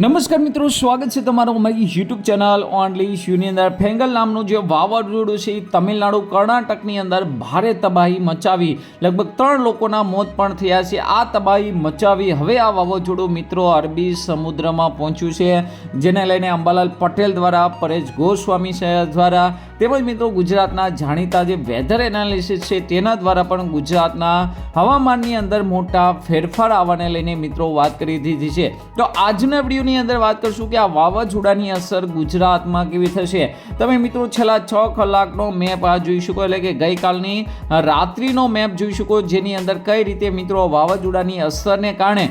નમસ્કાર મિત્રો, સ્વાગત છે તમારું અમારી યુટ્યુબ ચેનલ ઓનલી શ્યુની અંદર. ફેંગલ નામનું જે વાવાઝોડું છે તમિલનાડુ કર્ણાટકની અંદર ભારે તબાહી મચાવી. લગભગ ત્રણ લોકોના મોત પણ થયા છે. આ તબાહી મચાવી હવે આ વાવાઝોડું મિત્રો અરબી સમુદ્રમાં પહોંચ્યું છે, જેને લઈને અંબાલાલ પટેલ દ્વારા, પરેશ ગોસ્વામી દ્વારા તેમજ મિત્રો ગુજરાતના જાણીતા જે વેધર એનાલિસિસ છે તેના દ્વારા પણ ગુજરાતના હવામાનની અંદર મોટા ફેરફાર આવવાને લઈને મિત્રો વાત કરી દીધી છે. તો આજના વિડીયોની અંદર વાત કરશું કે આ વાવાઝોડાની અસર ગુજરાતમાં કેવી થશે? તમે મિત્રો છેલ્લા છ કલાકનો મેપ આ જોઈ શકો, એટલે કે ગઈકાલની રાત્રિનો મેપ જોઈ શકો, જેની અંદર કઈ રીતે મિત્રો વાવાઝોડાની અસરને કારણે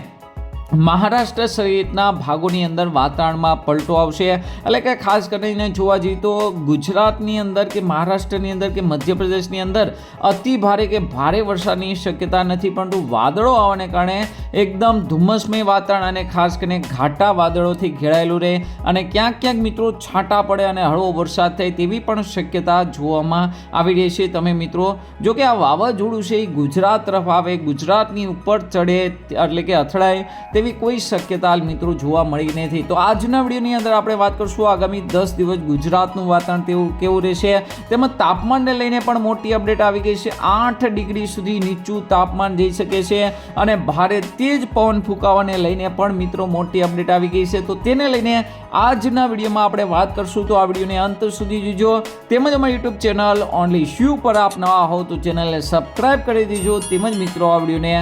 મહારાષ્ટ્ર સહિતના ભાગોની અંદર વાતાવરણમાં પલટો આવશે. એટલે કે ખાસ કરીને જોવા જઈએ તો ગુજરાતની અંદર કે મહારાષ્ટ્રની અંદર કે મધ્યપ્રદેશની અંદર અતિ ભારે કે ભારે વરસાદની શક્યતા નથી, પરંતુ વાદળો આવવાને કારણે એકદમ ધુમ્મસમય વાતાવરણ અને ખાસ કરીને ઘાટા વાદળોથી ઘેરાયેલું રહે અને ક્યાંક ક્યાંક મિત્રો છાંટા પડે અને હળવો વરસાદ થાય તેવી પણ શક્યતા જોવામાં આવી રહી છે. તમે મિત્રો, જો કે આ વાવાઝોડું છે એ ગુજરાત તરફ આવે, ગુજરાતની ઉપર ચડે એટલે કે અથડાય તેવી કોઈ શક્યતા મિત્રો જોવા મળી નથી. તો આજના વિડીયોની અંદર આપણે વાત કરશું આગામી દસ દિવસ ગુજરાતનું વાતાવરણ તેવું કેવું રહેશે. તેમજ તાપમાનને લઈને પણ મોટી અપડેટ આવી ગઈ છે. આઠ ડિગ્રી સુધી નીચું તાપમાન જઈ શકે છે અને ભારે તેજ પવન ફૂંકાવાને લઈને પણ મિત્રો મોટી અપડેટ આવી ગઈ છે. તો તેને લઈને આજના વિડીયોમાં આપણે વાત કરશું. તો આ વિડીયોને અંત સુધી જોજો. તેમજ અમારી યુટ્યુબ ચેનલ ઓનલી શ્યુ પર આપ નવા હો તો ચેનલને સબસ્ક્રાઈબ કરી દેજો. તેમજ મિત્રો આ વિડીયોને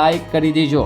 લાઈક કરી દેજો.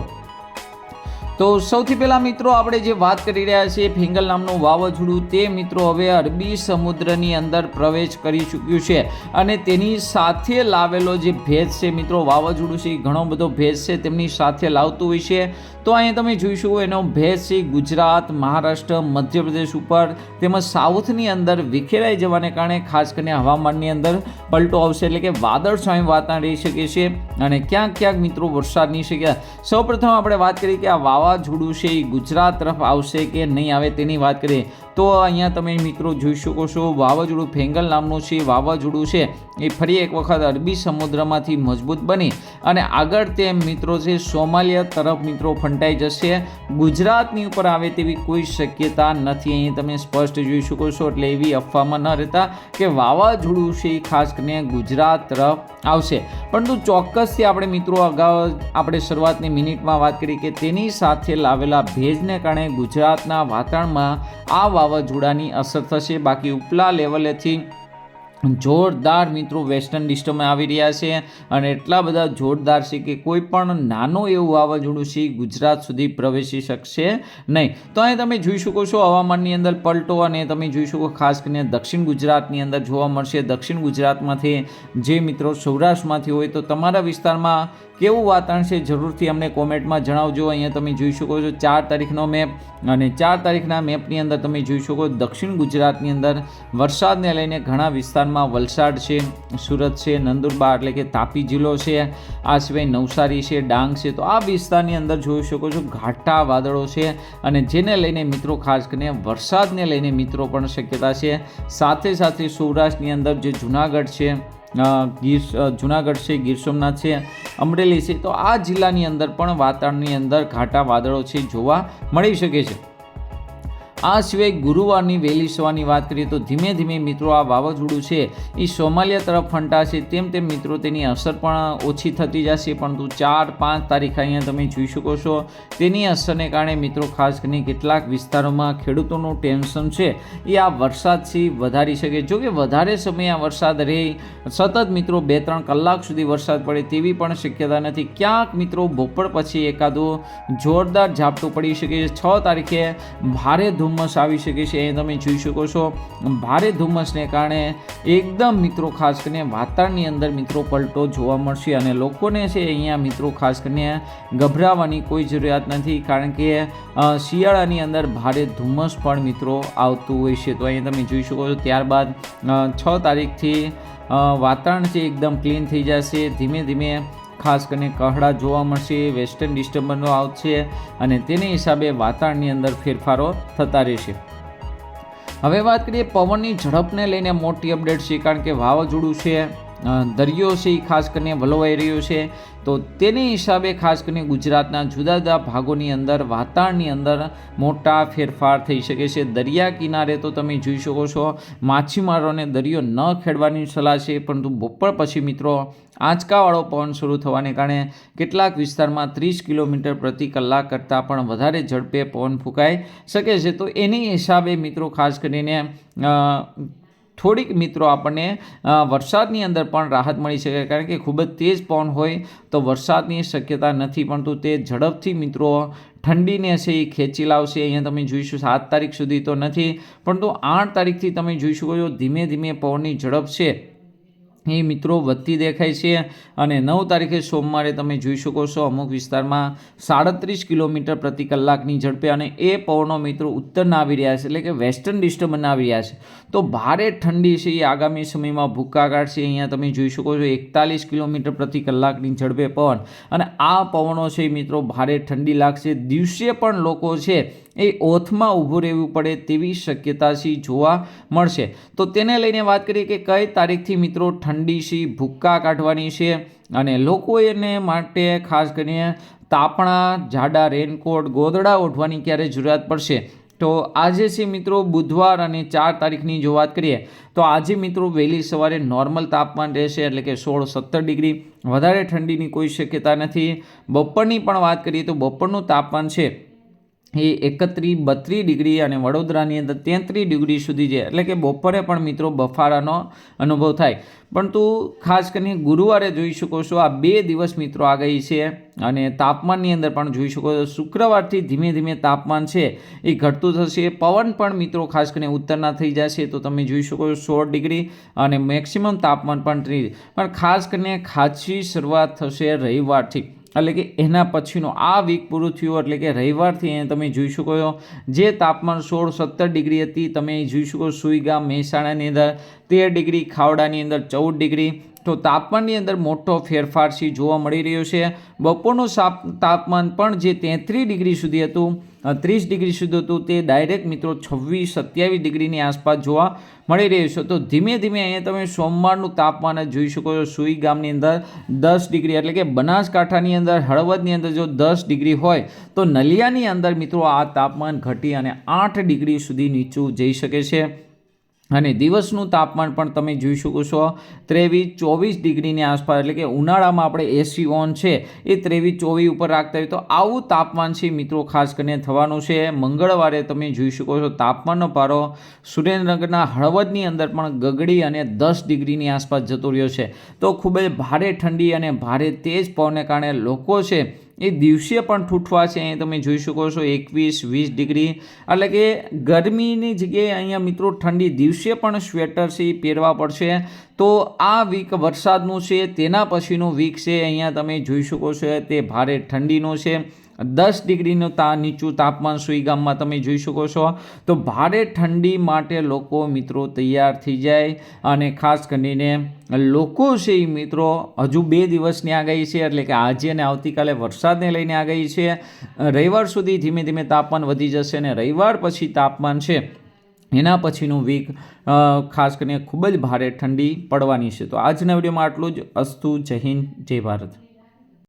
તો સૌથી પહેલાં મિત્રો આપણે જે વાત કરી રહ્યા છીએ ફિંગલ નામનું વાવાઝોડું, તે મિત્રો હવે અરબી સમુદ્રની અંદર પ્રવેશ કરી ચૂક્યું છે અને તેની સાથે લાવેલો જે ભેજ છે મિત્રો, વાવાઝોડું છે, એ ઘણો બધો ભેજ છે, તેમની સાથે લાવતું હોય છે. તો અહીંયા તમે જોઈશું, એનો ભેજ છે ગુજરાત, મહારાષ્ટ્ર, મધ્યપ્રદેશ ઉપર, તેમજ સાઉથની અંદર વિખેરાઈ જવાને કારણે ખાસ કરીને હવામાનની અંદર પલટો આવશે, એટલે કે વાદળછાયું વાતાવરણ રહી શકે છે. અને ક્યાંક ક્યાંક મિત્રો વરસાદની શક્યતા. સૌપ્રથમ આપણે વાત કરીએ કે આ વાવાઝોડું છે એ ગુજરાત તરફ આવશે કે નહીં આવે તેની વાત કરીએ. તો અહીંયા તમે મિત્રો જોઈ શકો છો, વાવાઝોડું ફેંગલ નામનું છે, વાવાઝોડું છે, એ ફરી એક વખત અરબી સમુદ્રમાંથી મજબૂત બની અને આગળ તે મિત્રો છે, સોમાલિયા તરફ મિત્રો ફંટાઈ જશે. ગુજરાતની ઉપર આવે તેવી કોઈ શક્યતા નથી, અહીં તમે સ્પષ્ટ જોઈ શકો છો, એટલે એવી અફવામાં ન રહેતા કે વાવાઝોડું છે એ ખાસ કરીને ગુજરાત તરફ આવશે. પરંતુ ચોક્કસથી આપણે મિત્રો અગાઉ આપણે શરૂઆતની મિનિટમાં વાત કરી કે તેની સાથે લાવેલા ભેજને કારણે ગુજરાતના વાતાવરણમાં આ વાવાઝોડાની અસર થશે. બાકી ઉપલા લેવલેથી જોરદાર મિત્રો વેસ્ટર્ન ડિસ્ટર્બમાં આવી રહ્યા છે અને એટલા બધા જોરદાર છે કે કોઈ પણ નાનું એવું વાવાઝોડું છે ગુજરાત સુધી પ્રવેશી શકશે નહીં. તો અહીં તમે જોઈ શકો છો હવામાનની અંદર પલટો અને તમે જોઈ શકો ખાસ કરીને દક્ષિણ ગુજરાતની અંદર જોવા મળશે. દક્ષિણ ગુજરાતમાંથી જે મિત્રો સૌરાષ્ટ્રમાંથી હોય તો તમારા વિસ્તારમાં કેવું વાતાવરણ છે જરૂરથી અમને કોમેન્ટમાં જણાવજો. અહીંયા તમે જોઈ શકો છો ચાર તારીખનો મેપ અને ચાર તારીખના મેપની અંદર તમે જોઈ શકો દક્ષિણ ગુજરાતની અંદર વરસાદને લઈને ઘણા વિસ્તારમાં વલસાડ છે, સુરત છે, નંદુરબાર એટલે કે તાપી જિલ્લો છે. આ સિવાય નવસારી છે, ડાંગ છે. તો આ વિસ્તારની અંદર જોઈ શકો છો ઘાટા વાદળો છે અને જેને લઈને મિત્રો ખાસ કરીને વરસાદને લઈને મિત્રો પણ શક્યતા છે. સાથે સાથે સૌરાષ્ટ્રની અંદર જે જુનાગઢ છે ગીર જુનાગઢ છે, ગીર સોમનાથ છે, અમરેલી છે. તો આ જિલ્લાની અંદર પણ વાતાવરણની અંદર ઘાટા વાદળો છે, જોવા મળી શકે છે. આ સિવાય ગુરુવારની વહેલી સવારની વાત કરીએ તો ધીમે ધીમે મિત્રો આ વાવાઝોડું છે એ સોમાલિયા તરફ ફંટાશે. તેમ તેમ મિત્રો તેની અસર પણ ઓછી થતી જશે, પરંતુ ચાર પાંચ તારીખ અહીંયા તમે જોઈ શકો છો. તેની અસરને કારણે મિત્રો ખાસ કરીને કેટલાક વિસ્તારોમાં ખેડૂતોનું ટેન્શન છે. એ આ વરસાદથી વધારી શકે. જો કે વધારે સમય આ વરસાદ રહે, સતત મિત્રો બે ત્રણ કલાક સુધી વરસાદ પડે તેવી પણ શક્યતા નથી. ક્યાંક મિત્રો બપોર પછી એકાદો જોરદાર ઝાપટું પડી શકે છે. છ તારીખે ભારે ધુમ્મસ આવી શકે છે, એ તમે જોઈ શકો છો. ભારે ધુમ્મસને કારણે એકદમ મિત્રો ખાસ કરીને વાતાવરણની અંદર મિત્રો પલટો જોવા મળશે અને લોકોને છે અહીંયા મિત્રો ખાસ કરીને ગભરાવાની કોઈ જરૂરિયાત નથી, કારણ કે શિયાળાની અંદર ભારે ધુમ્મસ પણ મિત્રો આવતું હોય છે. તો અહીંયા તમે જોઈ શકો છો, ત્યારબાદ છ તારીખથી વાતાવરણ છે એકદમ ક્લીન થઈ જશે. ધીમે ધીમે ખાસ કરીને કહડા જોવા મળશે, વેસ્ટર્ન ડિસ્ટર્બન્સો આવશે અને તેને હિસાબે વાતાવરણની અંદર ફેરફારો થતા રહેશે. હવે વાત કરીએ પવનની ઝડપને લઈને મોટી અપડેટ છે, કારણ કે વાવાઝોડું છે. દરિયો છે એ ખાસ કરીને વલોવાઈ રહ્યો છે. તો તેની હિસાબે ખાસ કરીને ગુજરાતના જુદા જુદા ભાગોની અંદર, વાતાવરણની અંદર મોટા ફેરફાર થઈ શકે છે. દરિયા કિનારે તો તમે જોઈ શકો છો, માછીમારોને દરિયો ન ખેડવાની સલાહ છે, પરંતુ બપોર પછી મિત્રો આંચકાવાળો પવન શરૂ થવાને કારણે કેટલાક વિસ્તારમાં ત્રીસ કિલોમીટર પ્રતિ કલાક કરતાં પણ વધારે ઝડપે પવન ફૂંકાઈ શકે છે. તો એની હિસાબે મિત્રો ખાસ કરીને થોડીક મિત્રો આપણને વરસાદની અંદર પણ રાહત મળી શકે કારણ કે ખૂબ જ તેજ પવન હોય તો વરસાદની શક્યતા નથી. પરંતુ તે ઝડપથી મિત્રો ઠંડીને છે એ ખેંચી લાવશે. અહીંયા તમે જોઈશું સાત તારીખ સુધી તો નથી. પરંતુ આઠ તારીખથી તમે જોઈ શકો છો ધીમે ધીમે પવનની ઝડપ છે. એ મિત્રો વધતી દેખાય છે અને નવ તારીખે સોમવારે તમે જોઈ શકો છો અમુક વિસ્તારમાં સાડત્રીસ કિલોમીટર પ્રતિ કલાકની ઝડપે અને એ પવનો મિત્રો ઉત્તરના આવી રહ્યા છે, એટલે કે વેસ્ટર્ન ડિસ્ટર્બન આવી રહ્યા છે. તો ભારે ઠંડી છે એ આગામી સમયમાં ભૂક્કા કાઢશે અહીંયા તમે જોઈ શકો છો એકતાલીસ કિલોમીટર પ્રતિ કલાકની ઝડપે પવન અને આ પવનો છે મિત્રો ભારે ઠંડી લાગશે. દિવસે પણ લોકો છે એ ઓથમાં ઊભું રહેવું પડે તેવી શક્યતા જોવા મળશે. તો તેને લઈને વાત કરીએ કે કઈ તારીખથી મિત્રો ઠંડી છે ભૂક્કા કાઢવાની છે અને લોકો એને માટે ખાસ કરીને તાપણા, જાડા રેનકોટ, ગોદડા ઓઢવાની ક્યારે જરૂરિયાત પડશે? તો આજે છે મિત્રો બુધવાર અને ચાર તારીખની જો વાત કરીએ, તો આજે મિત્રો વહેલી સવારે નોર્મલ તાપમાન રહેશે એટલે કે સોળ સત્તર ડિગ્રી. વધારે ઠંડીની કોઈ શક્યતા નથી. બપોરની પણ વાત કરીએ તો બપોરનું તાપમાન છે એ એકત્રીસ બત્રીસ ડિગ્રી અને વડોદરાની અંદર તેત્રીસ ડિગ્રી સુધી છે. એટલે કે બપોરે પણ મિત્રો બફારાનો અનુભવ થાય. પરંતુ ખાસ કરીને ગુરુવારે જોઈ શકો છો, આ બે દિવસ મિત્રો આ ગઈ છે અને તાપમાનની અંદર પણ જોઈ શકો છો, શુક્રવારથી ધીમે ધીમે તાપમાન છે એ ઘટતું થશે. પવન પણ મિત્રો ખાસ કરીને ઉત્તરના થઈ જશે તો તમે જોઈ શકો છો સોળ ડિગ્રી અને મેક્સિમમ તાપમાન પણ ત્રીસ. પણ ખાસ કરીને ખાસી શરૂઆત થશે રવિવારથી. એટલે કે એના પછીનો આ વીક પૂરું થયું એટલે કે રવિવારથી અહીંયા તમે જોઈ શકો છો. જે તાપમાન સોળ સત્તર ડિગ્રી હતી, તમે જોઈ શકો સુઈગામ, મહેસાણાની અંદર તેર ડિગ્રી, ખાવડાની અંદર ચૌદ ડિગ્રી. તો તાપમાનની અંદર મોટો ફેરફાર છે જોવા મળી રહ્યો છે? બપોરનું સાપ તાપમાન પણ જે તેત્રીસ ડિગ્રી સુધી હતું ત્રીસ ડિગ્રી સુધી હતું તે ડાયરેક્ટ મિત્રો છવ્વીસ, સત્યાવીસ ડિગ્રીની આસપાસ જોવા મળી રહ્યું છે. તો ધીમે ધીમે અહીંયા તમે સોમવારનું તાપમાન જોઈ શકો છો. સુઈ ગામની અંદર દસ ડિગ્રી એટલે કે બનાસકાંઠાની અંદર, હળવદની અંદર જો દસ ડિગ્રી હોય, તો નલિયાની અંદર મિત્રો આ તાપમાન ઘટી અને આઠ ડિગ્રી સુધી નીચું જઈ શકે છે. અને દિવસનું તાપમાન પણ તમે જોઈ શકો છો. ત્રેવીસ, ચોવીસ ડિગ્રીની આસપાસ, એટલે કે ઉનાળામાં આપણે એસી ઓન છે, એ ત્રેવીસ, ચોવીસ ઉપર રાખતા હોય તો આવું તાપમાન છે મિત્રો ખાસ કરીને થવાનું છે. મંગળવારે તમે જોઈ શકો છો તાપમાનનો પારો સુરેન્દ્રનગરના હળવદની અંદર પણ ગગડી અને દસ ડિગ્રીની આસપાસ જતો રહ્યો છે. તો ખૂબ જ ભારે ઠંડી અને ભારે તેજ પવનને કારણે લોકો છે એ દિવસે પણ ઠૂઠવા છે, અહીં તમે જોઈ શકો છો એકવીસ, વીસ ડિગ્રી. એટલે કે ગરમીની જગ્યાએ અહીંયા મિત્રો ઠંડી દિવસે પણ સ્વેટર છે, એ પહેરવા પડશે. તો આ વીક વરસાદનું છે, તેના પછીનું વીક છે, અહીંયા તમે જોઈ શકો છો તે ભારે ઠંડીનો છે. દસ ડિગ્રીનું તા નીચું તાપમાન સુઈગામમાં તમે જોઈ શકો છો. તો ભારે ઠંડી માટે લોકો મિત્રો તૈયાર થઈ જાય અને ખાસ કરીને લોકો છે એ મિત્રો હજુ બે દિવસની આગાહી છે, એટલે કે આજે અને આવતીકાલે વરસાદને લઈને આગાહી છે. રવિવાર સુધી ધીમે ધીમે તાપમાન વધી જશે અને રવિવાર પછી તાપમાન છે. એના પછીનું વીક ખાસ કરીને ખૂબ જ ભારે ઠંડી પડવાની છે. તો આજના વિડીયોમાં આટલું જ. અસ્તુ, જય હિન્દ, જય ભારત.